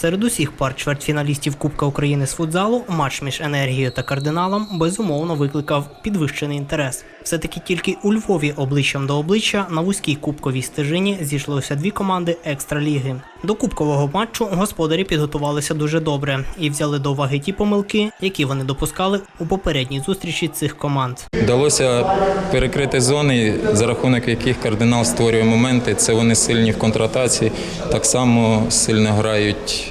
Серед усіх пар чвертьфіналістів Кубка України з футзалу матч між енергією та кардиналом безумовно викликав підвищений інтерес. Все-таки тільки у Львові обличчям до обличчя на вузькій кубковій стежині зійшлося дві команди екстраліги. До кубкового матчу господарі підготувалися дуже добре і взяли до уваги ті помилки, які вони допускали у попередній зустрічі цих команд. Вдалося перекрити зони, за рахунок яких кардинал створює моменти. Це вони сильні в контратації, так само сильно грають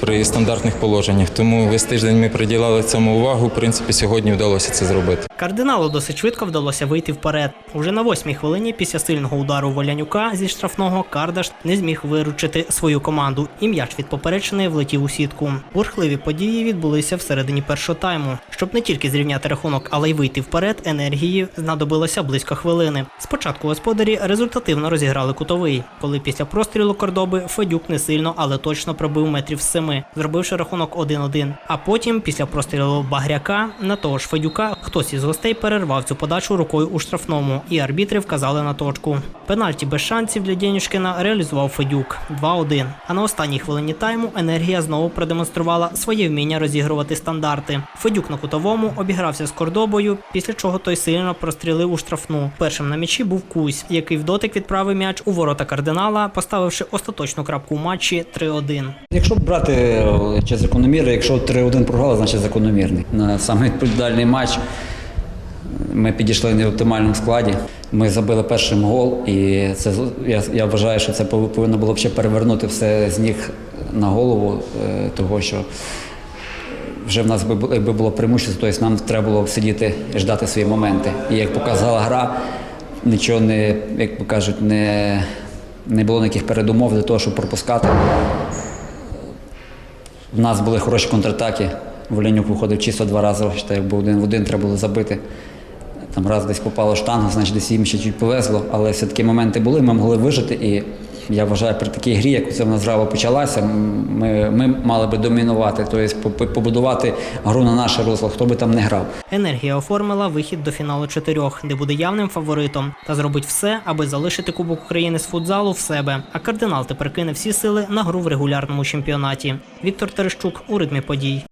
при стандартних положеннях. Тому весь тиждень ми приділяли цьому увагу. В принципі, сьогодні вдалося це зробити. Кардиналу досить швидко вдалося вийти вперед. Уже на восьмій хвилині після сильного удару Волянюка зі штрафного Кардаш не зміг виручити свою команду, і м'яч від поперечини влетів у сітку. Бурхливі події відбулися всередині першого тайму. Щоб не тільки зрівняти рахунок, але й вийти вперед, енергії знадобилося близько хвилини. Спочатку господарі результативно розіграли кутовий, коли після прострілу Кордоби Федюк не сильно, але точно пробив метрів з семи, зробивши рахунок 1-1. А потім, після прострілу Багряка, на того ж Федюка, хтось із гостей перервав цю подачу рукою у штрафному, і арбітри вказали на точку. Пенальті без шансів для Дєнюшкина реалізував Федюк 2-1. А на останній хвилині тайму енергія знову продемонструвала своє вміння розігрувати стандарти. Федюк на кутовому обігрався з Кордобою, після чого той сильно прострілив у штрафну. Першим на м'ячі був Кузь, який в дотик відправив м'яч у ворота кардинала, поставивши остаточну крапку у матчі 3-1. Якщо брати е, чи закономірно, якщо 3-1 програли, значить закономірний. На саме відповідальний матч ми підійшли не в оптимальному складі. Ми забили першим гол, і це я, я вважаю, що це повинно було б ще перевернути все з ніг на голову, е, того що вже в нас якби було преимущество, тобто нам треба було б сидіти і ждати свої моменти. І як показала гра, нічого не, як кажуть, не, не було ніяких передумов для того, щоб пропускати. В нас були хороші контратаки. Волянюк виходив чисто два рази, що якби один в один треба було забити. Там раз десь попало штангу, значить десь їм ще чуть повезло, але все-таки моменти були, ми могли вижити. І я вважаю, при такій грі, як це в нас почалася, ми, ми мали би домінувати, тобто по- побудувати гру на наше русло, хто би там не грав. Енергія оформила вихід до фіналу чотирьох, де буде явним фаворитом, та зробить все, аби залишити Кубок України з футзалу в себе. А кардинал тепер кине всі сили на гру в регулярному чемпіонаті. Віктор Терещук у ритмі подій.